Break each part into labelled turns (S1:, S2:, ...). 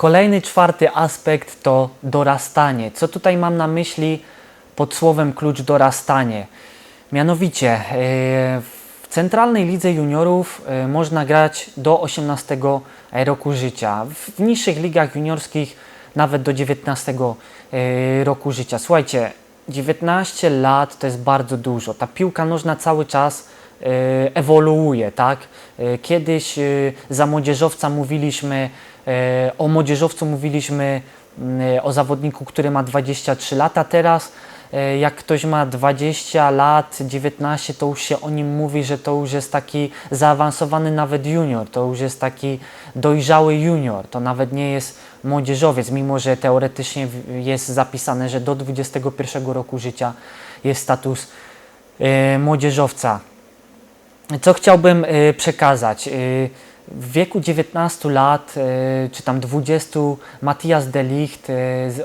S1: Kolejny, czwarty aspekt to dorastanie. Co tutaj mam na myśli pod słowem klucz dorastanie? Mianowicie e, w centralnej lidze juniorów e, można grać do 18 roku życia. W niższych ligach juniorskich nawet do 19 e, roku życia. Słuchajcie, 19 lat to jest bardzo dużo. Ta piłka nożna cały czas ewoluuje, tak? Kiedyś za młodzieżowca mówiliśmy, o młodzieżowcu mówiliśmy mm, o zawodniku, który ma 23 lata teraz. e, Jak ktoś ma 20 lat, 19, to już się o nim mówi, że to już jest taki zaawansowany nawet junior, to już jest taki dojrzały junior, to nawet nie jest młodzieżowiec, mimo że teoretycznie jest zapisane, że do 21 roku życia jest status e, młodzieżowca. Co chciałbym e, przekazać? W wieku 19 lat, e, czy tam 20, Matthias de Ligt, e,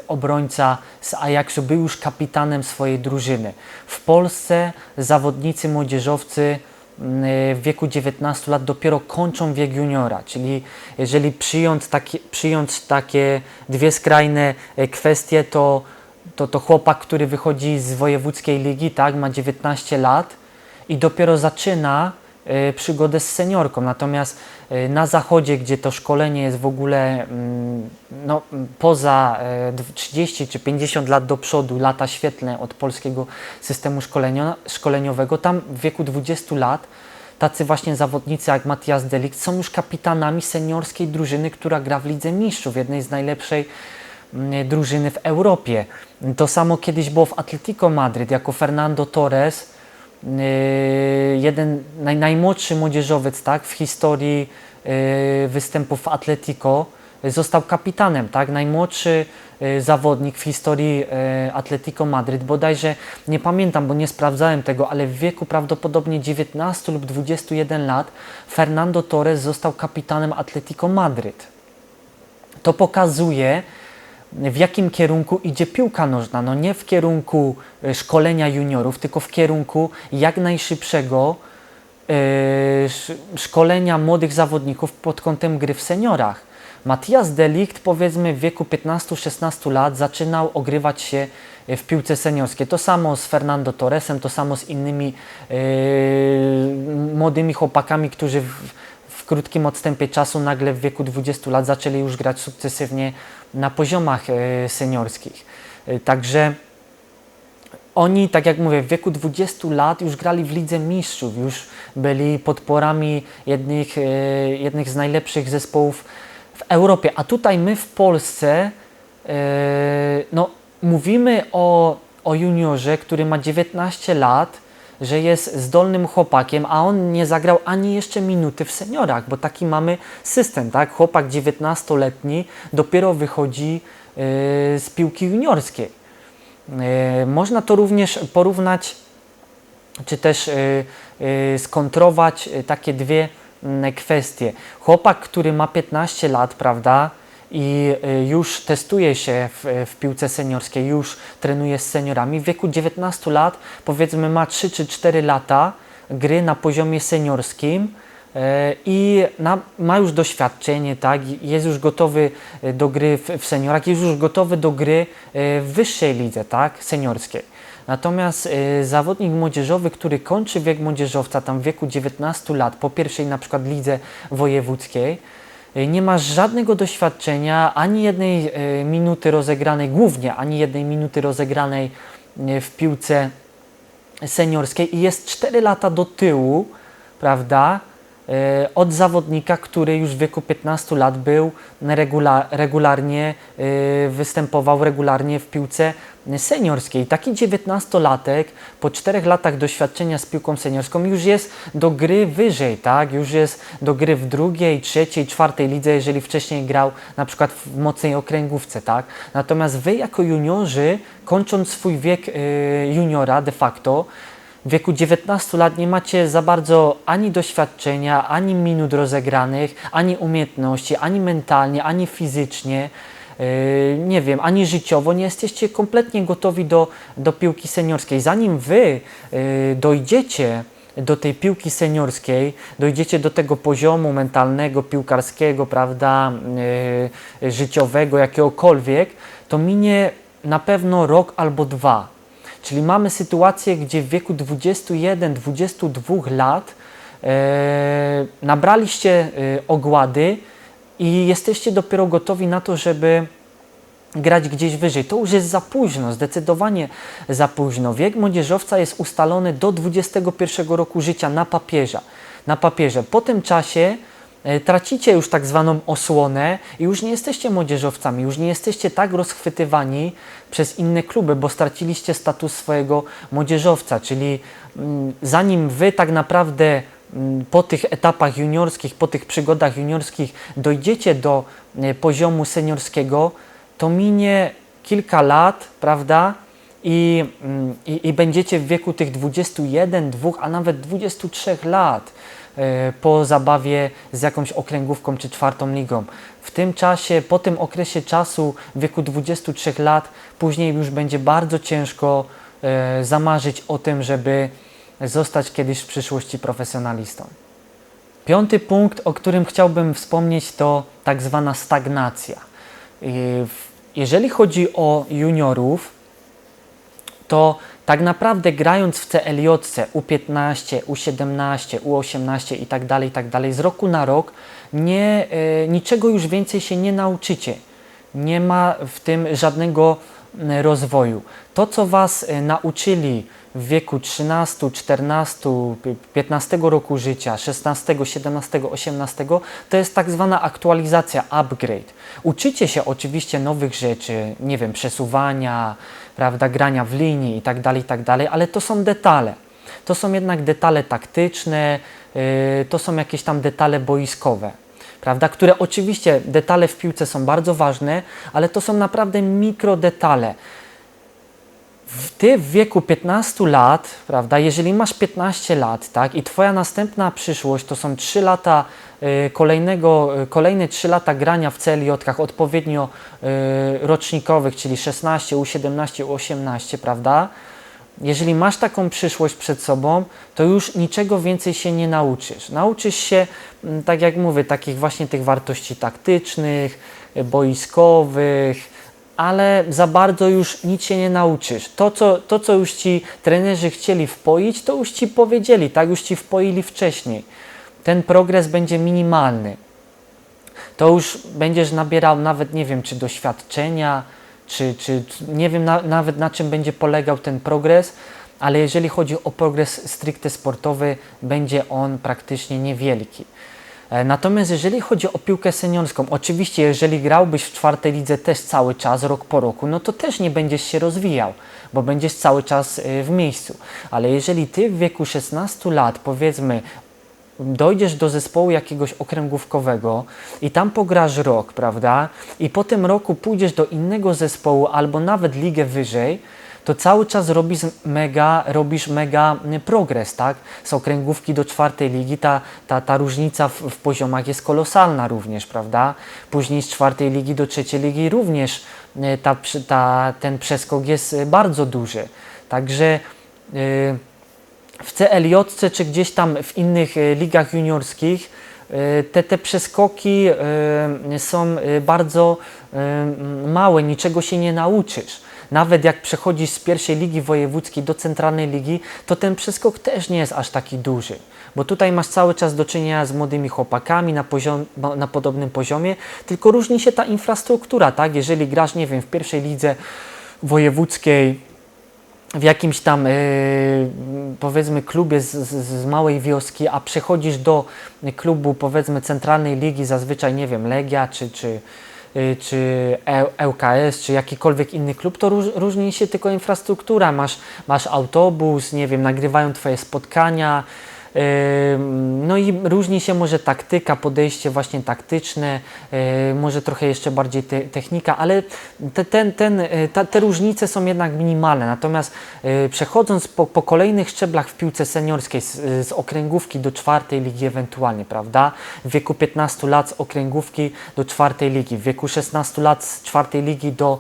S1: obrońca z Ajaxu, był już kapitanem swojej drużyny. W Polsce zawodnicy młodzieżowcy m, e, w wieku 19 lat dopiero kończą wiek juniora, czyli jeżeli przyjąć takie, przyjąć takie dwie skrajne kwestie, to, to to chłopak, który wychodzi z wojewódzkiej ligi, tak, ma 19 lat, i dopiero zaczyna przygodę z seniorką. Natomiast e, na zachodzie, gdzie to szkolenie jest w ogóle mm, no, poza e, dw- 30 czy 50 lat do przodu, lata świetlne od polskiego systemu szkolenia, szkoleniowego, tam w wieku 20 lat tacy właśnie zawodnicy jak Matthias Delikt są już kapitanami seniorskiej drużyny, która gra w Lidze Mistrzów, jednej z najlepszej mm, drużyny w Europie. To samo kiedyś było w Atletico Madryt, jako Fernando Torres, jeden naj, najmłodszy młodzieżowiec tak, w historii yy, występów w Atletico yy, został kapitanem, tak, najmłodszy yy, zawodnik w historii yy, Atletico Madryt, bodajże nie pamiętam, bo nie sprawdzałem tego, ale w wieku prawdopodobnie 19 lub 21 lat Fernando Torres został kapitanem Atletico Madryt. To pokazuje, w jakim kierunku idzie piłka nożna. No nie w kierunku e, szkolenia juniorów, tylko w kierunku jak najszybszego e, sz- szkolenia młodych zawodników pod kątem gry w seniorach. Matthias Delikt powiedzmy w wieku 15-16 lat zaczynał ogrywać się e, w piłce seniorskiej. To samo z Fernando Torresem, to samo z innymi e, młodymi chłopakami, którzy w, w krótkim odstępie czasu nagle w wieku 20 lat zaczęli już grać sukcesywnie na poziomach e, seniorskich. E, Także oni, tak jak mówię, w wieku 20 lat już grali w Lidze Mistrzów, już byli podporami jednych, e, jednych z najlepszych zespołów w Europie. A tutaj my w Polsce no, mówimy o, o juniorze, który ma 19 lat, że jest zdolnym chłopakiem, a on nie zagrał ani jeszcze minuty w seniorach, bo taki mamy system, tak? Chłopak 19-letni dopiero wychodzi e, z piłki juniorskiej. E, Można to również porównać, czy też e, e, skontrować e, takie dwie mm, kwestie. Chłopak, który ma 15 lat, prawda, i e, już testuje się w, w piłce seniorskiej, już trenuje z seniorami, w wieku 19 lat, powiedzmy, ma 3 czy 4 lata gry na poziomie seniorskim. E, i na, ma już doświadczenie, tak, jest już gotowy e, do gry w, w seniorach, jest już gotowy do gry w wyższej lidze, tak, seniorskiej. Natomiast e, zawodnik młodzieżowy, który kończy wiek młodzieżowca tam w wieku 19 lat, po pierwszej na przykład lidze wojewódzkiej, nie ma żadnego doświadczenia, ani jednej e, minuty rozegranej, głównie ani jednej minuty rozegranej e, w piłce seniorskiej. I jest 4 lata do tyłu, prawda, e, od zawodnika, który już w wieku 15 lat był regula, regularnie, e, występował regularnie w piłce seniorskiej. Taki 19-latek po 4 latach doświadczenia z piłką seniorską już jest do gry wyżej, tak? Już jest do gry w drugiej, trzeciej, czwartej lidze, jeżeli wcześniej grał na przykład w mocnej okręgówce, tak? Natomiast wy jako juniorzy, kończąc swój wiek e, juniora de facto, w wieku 19 lat nie macie za bardzo ani doświadczenia, ani minut rozegranych, ani umiejętności, ani mentalnie, ani fizycznie, yy, nie wiem, ani życiowo, nie jesteście kompletnie gotowi do, do piłki seniorskiej. Zanim wy yy, dojdziecie do tej piłki seniorskiej, dojdziecie do tego poziomu mentalnego, piłkarskiego, prawda, yy, życiowego, jakiegokolwiek, to minie na pewno rok albo dwa. Czyli mamy sytuację, gdzie w wieku 21-22 lat e, nabraliście e, ogłady i jesteście dopiero gotowi na to, żeby grać gdzieś wyżej. To już jest za późno, zdecydowanie za późno. Wiek młodzieżowca jest ustalony do 21 roku życia na papierze. Na papierze. Po tym czasie tracicie już tak zwaną osłonę i już nie jesteście młodzieżowcami, już nie jesteście tak rozchwytywani przez inne kluby, bo straciliście status swojego młodzieżowca, czyli mm, zanim wy tak naprawdę mm, po tych etapach juniorskich, po tych przygodach juniorskich dojdziecie do e, poziomu seniorskiego, to minie kilka lat, prawda? I, mm, i, I będziecie w wieku tych 21, 2, a nawet 23 lat e, po zabawie z jakąś okręgówką czy czwartą ligą. W tym czasie, po tym okresie czasu, w wieku 23 lat, później już będzie bardzo ciężko e, zamarzyć o tym, żeby zostać kiedyś w przyszłości profesjonalistą. Piąty punkt, o którym chciałbym wspomnieć, to tak zwana stagnacja. Jeżeli chodzi o juniorów, to tak naprawdę grając w CLJ, U15, U17, U18 i tak dalej, i tak dalej, z roku na rok nie, e, niczego już więcej się nie nauczycie. Nie ma w tym żadnego rozwoju. To, co Was e, nauczyli w wieku 13, 14, pi- 15 roku życia, 16, 17, 18, to jest tak zwana aktualizacja, upgrade. Uczycie się oczywiście nowych rzeczy, nie wiem, przesuwania, prawda, grania w linii i tak dalej, i tak dalej, ale to są detale. To są jednak detale taktyczne, yy, to są jakieś tam detale boiskowe, prawda, które oczywiście detale w piłce są bardzo ważne, ale to są naprawdę mikrodetale w- ty w wieku 15 lat, prawda, jeżeli masz 15 lat, tak, i twoja następna przyszłość to są 3 lata y, kolejnego, y, kolejne 3 lata grania w CLJ-kach odpowiednio y, rocznikowych, czyli 16, U17, U18, prawda? Jeżeli masz taką przyszłość przed sobą, to już niczego więcej się nie nauczysz. Nauczysz się, mm, tak jak mówię, takich właśnie tych wartości taktycznych, boiskowych, ale za bardzo już nic się nie nauczysz. To co, to, co już ci trenerzy chcieli wpoić, to już ci powiedzieli, tak już ci wpoili wcześniej. Ten progres będzie minimalny. To już będziesz nabierał nawet nie wiem, czy doświadczenia, czy, czy nie wiem na, nawet na czym będzie polegał ten progres, ale jeżeli chodzi o progres stricte sportowy, będzie on praktycznie niewielki. E, Natomiast jeżeli chodzi o piłkę seniorską, oczywiście jeżeli grałbyś w czwartej lidze też cały czas, rok po roku, no to też nie będziesz się rozwijał, bo będziesz cały czas e, w miejscu. Ale jeżeli ty w wieku 16 lat, powiedzmy, dojdziesz do zespołu jakiegoś okręgówkowego i tam pograsz rok, prawda? I po tym roku pójdziesz do innego zespołu albo nawet ligę wyżej, to cały czas robisz mega, robisz mega mm, progres, tak? Z okręgówki do czwartej ligi ta, ta, ta różnica w, w poziomach jest kolosalna również, prawda? Później z czwartej ligi do trzeciej ligi również y, ta, ta, ten przeskok jest y, bardzo duży. Także y, w CLJ czy gdzieś tam w innych e, ligach juniorskich e, te, te przeskoki e, są e, bardzo e, małe, niczego się nie nauczysz. Nawet jak przechodzisz z pierwszej ligi wojewódzkiej do centralnej ligi, to ten przeskok też nie jest aż taki duży. Bo tutaj masz cały czas do czynienia z młodymi chłopakami na, poziom, na podobnym poziomie, tylko różni się ta infrastruktura, tak? Jeżeli grasz, nie wiem, w pierwszej lidze wojewódzkiej, w jakimś tam e, powiedzmy klubie z, z, z małej wioski, a przechodzisz do klubu powiedzmy centralnej ligi, zazwyczaj nie wiem, Legia czy, czy, czy E- ŁKS, czy jakikolwiek inny klub, to róż, różni się tylko infrastruktura. Masz, masz autobus, nie wiem, nagrywają Twoje spotkania. No i różni się może taktyka, podejście właśnie taktyczne, może trochę jeszcze bardziej te, technika, ale te, ten, ten, yy, ta, te różnice są jednak minimalne. Natomiast yy, przechodząc po, po kolejnych szczeblach w piłce seniorskiej z, z okręgówki do czwartej ligi ewentualnie, prawda? W wieku 15 lat z okręgówki do czwartej ligi, w wieku 16 lat z czwartej ligi do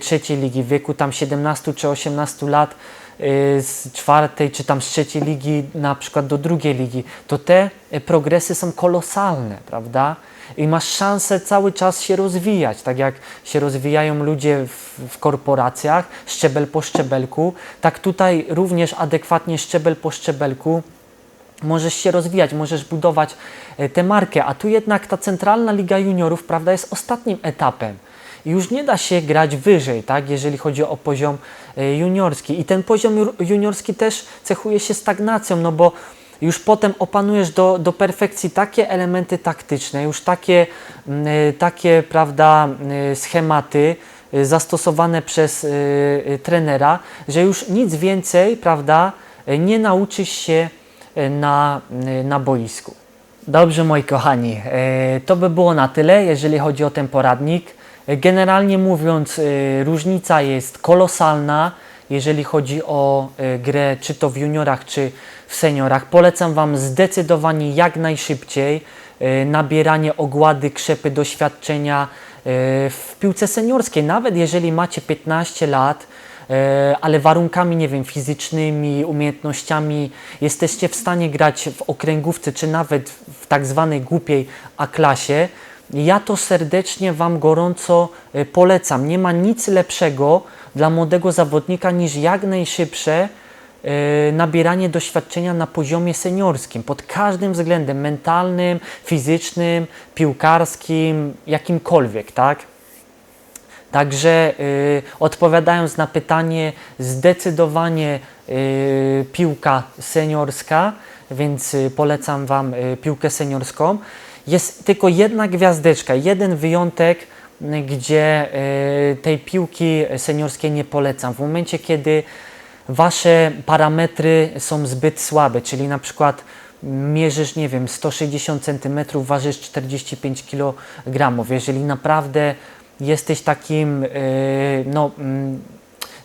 S1: trzeciej ligi, w wieku tam 17 czy 18 lat z czwartej czy tam z trzeciej ligi na przykład do drugiej ligi, to te y, progresy są kolosalne, prawda? I masz szansę cały czas się rozwijać, tak jak się rozwijają ludzie w, w korporacjach, szczebel po szczebelku, tak tutaj również adekwatnie szczebel po szczebelku możesz się rozwijać, możesz budować e, tę markę, a tu jednak ta centralna Liga Juniorów, prawda, jest ostatnim etapem. Już nie da się grać wyżej, tak, jeżeli chodzi o poziom e, juniorski. I ten poziom ju- juniorski też cechuje się stagnacją, no bo już potem opanujesz do, do perfekcji takie elementy taktyczne, już takie, e, takie prawda, e, schematy zastosowane przez trenera, że już nic więcej, prawda, nie nauczysz się na, na boisku. Dobrze, moi kochani, to by było na tyle, jeżeli chodzi o ten poradnik. Generalnie mówiąc, e, różnica jest kolosalna, jeżeli chodzi o e, grę, czy to w juniorach, czy w seniorach. Polecam Wam zdecydowanie jak najszybciej e, nabieranie ogłady, krzepy, doświadczenia w piłce seniorskiej. Nawet jeżeli macie 15 lat, ale warunkami, nie wiem, fizycznymi, umiejętnościami jesteście w stanie grać w okręgówce, czy nawet w tak zwanej głupiej A-klasie, ja to serdecznie Wam gorąco e, polecam. Nie ma nic lepszego dla młodego zawodnika niż jak najszybsze e, nabieranie doświadczenia na poziomie seniorskim, pod każdym względem mentalnym, fizycznym, piłkarskim, jakimkolwiek, tak? Także y, odpowiadając na pytanie, zdecydowanie y, piłka seniorska, więc y, polecam Wam y, piłkę seniorską. Jest tylko jedna gwiazdeczka, jeden wyjątek, y, gdzie y, tej piłki seniorskiej nie polecam. W momencie, kiedy Wasze parametry są zbyt słabe, czyli na przykład mierzysz, nie wiem, 160 cm, ważysz 45 kg. Jeżeli naprawdę jesteś takim yy, no, mm,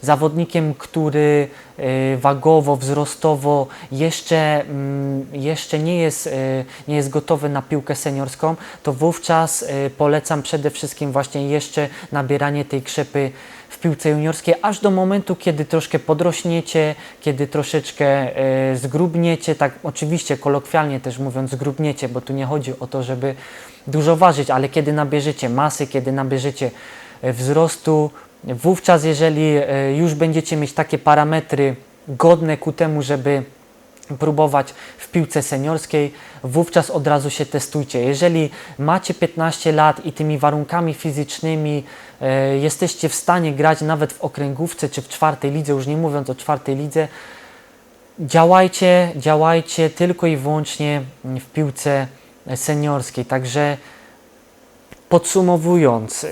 S1: zawodnikiem, który yy, wagowo, wzrostowo jeszcze, mm, jeszcze nie, jest, yy, nie jest gotowy na piłkę seniorską, to wówczas yy, polecam przede wszystkim właśnie jeszcze nabieranie tej krzepy w piłce juniorskiej, aż do momentu, kiedy troszkę podrośniecie, kiedy troszeczkę zgrubniecie, tak oczywiście kolokwialnie też mówiąc zgrubniecie, bo tu nie chodzi o to, żeby dużo ważyć, ale kiedy nabierzecie masy, kiedy nabierzecie wzrostu, wówczas jeżeli e, już będziecie mieć takie parametry godne ku temu, żeby próbować w piłce seniorskiej, wówczas od razu się testujcie. Jeżeli macie 15 lat i tymi warunkami fizycznymi e, jesteście w stanie grać nawet w okręgówce czy w czwartej lidze, już nie mówiąc o czwartej lidze, działajcie, działajcie tylko i wyłącznie w piłce seniorskiej. Także podsumowując, e,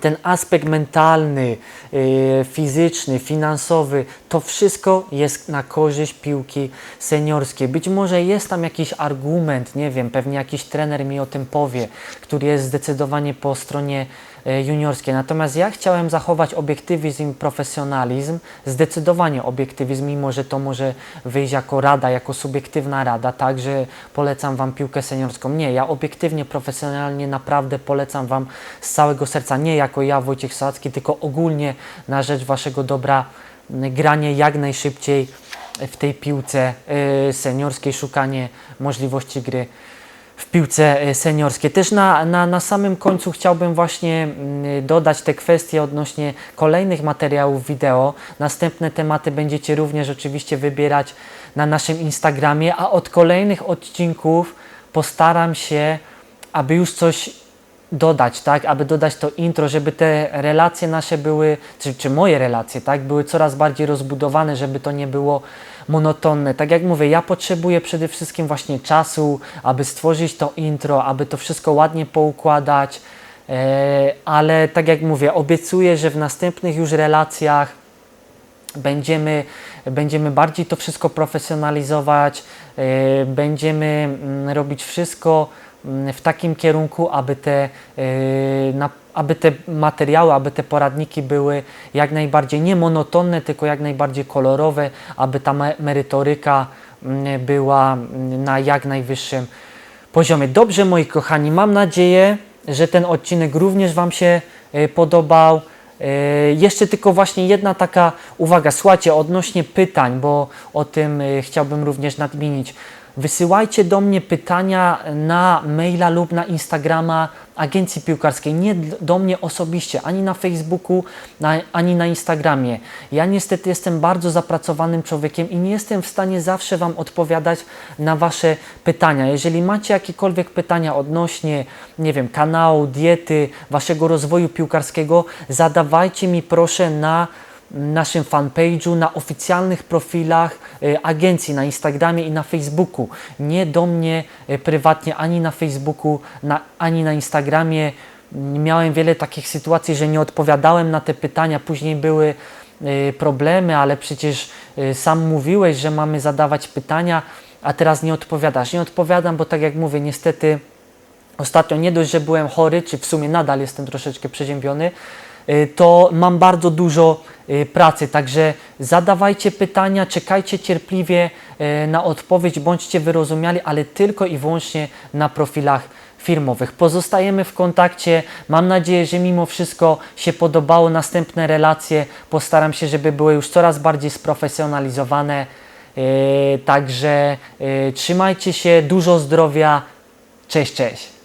S1: ten aspekt mentalny, yy, fizyczny, finansowy, to wszystko jest na korzyść piłki seniorskiej. Być może jest tam jakiś argument, nie wiem, pewnie jakiś trener mi o tym powie, który jest zdecydowanie po stronie e, juniorskiej. Natomiast ja chciałem zachować obiektywizm i profesjonalizm, zdecydowanie obiektywizm, mimo że to może wyjść jako rada, jako subiektywna rada, tak, że polecam Wam piłkę seniorską. Nie, ja obiektywnie, profesjonalnie naprawdę polecam Wam z całego serca, nie jako ja, Wojciech Sadzki, tylko ogólnie na rzecz Waszego dobra granie jak najszybciej w tej piłce y, seniorskiej, szukanie możliwości gry w piłce e, seniorskiej. Też na, na, na samym końcu chciałbym właśnie mm, dodać te kwestie odnośnie kolejnych materiałów wideo. Następne tematy będziecie również oczywiście wybierać na naszym Instagramie, a od kolejnych odcinków postaram się, aby już coś dodać, tak, aby dodać to intro, żeby te relacje nasze były, czy, czy moje relacje, tak, były coraz bardziej rozbudowane, żeby to nie było monotonne. Tak jak mówię, ja potrzebuję przede wszystkim właśnie czasu, aby stworzyć to intro, aby to wszystko ładnie poukładać, e, ale tak jak mówię, obiecuję, że w następnych już relacjach będziemy, będziemy bardziej to wszystko profesjonalizować, e, będziemy mm, robić wszystko w takim kierunku, aby te, e, aby te materiały, aby te poradniki były jak najbardziej nie monotonne, tylko jak najbardziej kolorowe, aby ta me- merytoryka była na jak najwyższym poziomie. Dobrze, moi kochani, mam nadzieję, że ten odcinek również Wam się e, podobał. E, Jeszcze tylko właśnie jedna taka uwaga, słuchajcie, odnośnie pytań, bo o tym chciałbym również nadmienić. Wysyłajcie do mnie pytania na maila lub na Instagrama agencji piłkarskiej, nie do mnie osobiście, ani na Facebooku, ani na Instagramie. Ja niestety jestem bardzo zapracowanym człowiekiem i nie jestem w stanie zawsze Wam odpowiadać na Wasze pytania. Jeżeli macie jakiekolwiek pytania odnośnie, nie wiem, kanału, diety, Waszego rozwoju piłkarskiego, zadawajcie mi proszę na naszym fanpage'u, na oficjalnych profilach e, agencji na Instagramie i na Facebooku. Nie do mnie e, prywatnie ani na Facebooku, na, ani na Instagramie. Miałem wiele takich sytuacji, że nie odpowiadałem na te pytania, później były e, problemy, ale przecież sam mówiłeś, że mamy zadawać pytania, a teraz nie odpowiadasz. Nie odpowiadam, bo tak jak mówię, niestety Ostatnio nie dość, że byłem chory, czy w sumie nadal jestem troszeczkę przeziębiony, to mam bardzo dużo y, pracy, także zadawajcie pytania, czekajcie cierpliwie y, na odpowiedź, bądźcie wyrozumiali, ale tylko i wyłącznie na profilach firmowych. Pozostajemy w kontakcie. Mam nadzieję, że mimo wszystko się podobało. Następne relacje postaram się, żeby były już coraz bardziej sprofesjonalizowane. Także trzymajcie się, dużo zdrowia. Cześć, cześć.